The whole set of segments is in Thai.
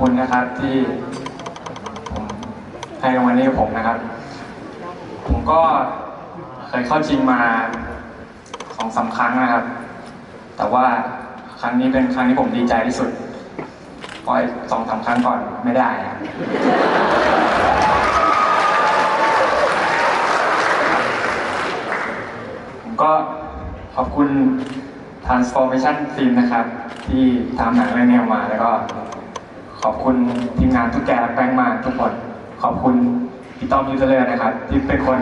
คุณนะครับที่ผมให้รางวัลนี้กับผมนะครับ ผมก็เคยเข้าชิงมาสองสามครั้งนะครับ แต่ว่าครั้งนี้เป็นครั้งที่ผมดีใจที่สุดเพราะสองสามครั้งก่อนไม่ได้ครับผมก็ขอบคุณ Transformation Film นะครับ ที่ทำหนังเรื่องนี้มาแล้วก็ ขอบคุณทีมงานทุกแกแป้งมากทุกคนขอบคุณพี่ต้อมยูเทเลอร์นะครับ ที่เป็นคน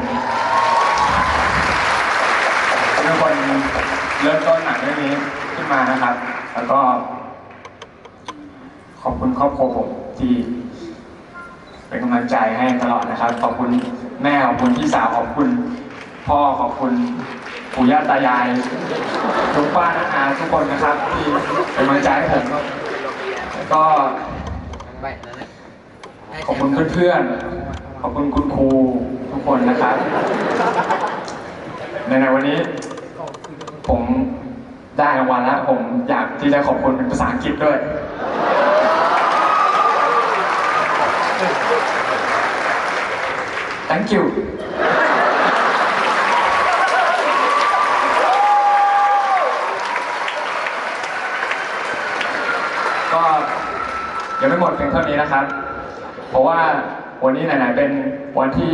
เป็นคนเริ่มต้นหนังเรื่องนี้ขึ้นมานะครับ แล้วก็ ขอบคุณครอบครัวผมที่เป็นกำลังใจให้ตลอดนะครับ ขอบคุณแม่ขอบคุณพี่สาวขอบคุณพ่อขอบคุณปู่ย่าตายายทุกป้าน้าอาทุกคนนะครับ ที่เป็นกำลังใจให้ผมก็ ขอบคุณเพื่อนๆ ขอบคุณคุณครูทุกคนนะครับในในวันนี้ ผมได้รางวัลแล้ว ผมอยากที่จะขอบคุณเป็นภาษาอังกฤษด้วย thank you ก็ ยังไม่หมดเพียงเท่านี้นะครับ เพราะว่าวันนี้ไหนๆเป็นวันที่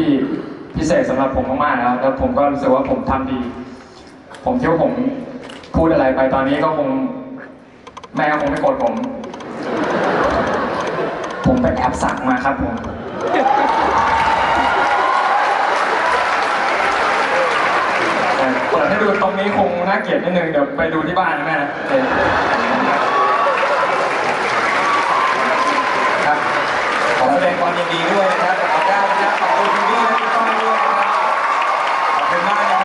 พิเศษสำหรับผมมากๆแล้วแล้วผมก็รู้สึกว่าผมทำดี ผมคิดว่าผมพูดอะไรไปตอนนี้ก็คงแม่คงไม่โกรธผม ผมไปแอบสักมาครับผมแต่เปิดให้ดูตรงนี้คงน่าเกลียดนิดนึงเดี๋ยวไปดูที่บ้านนะแม่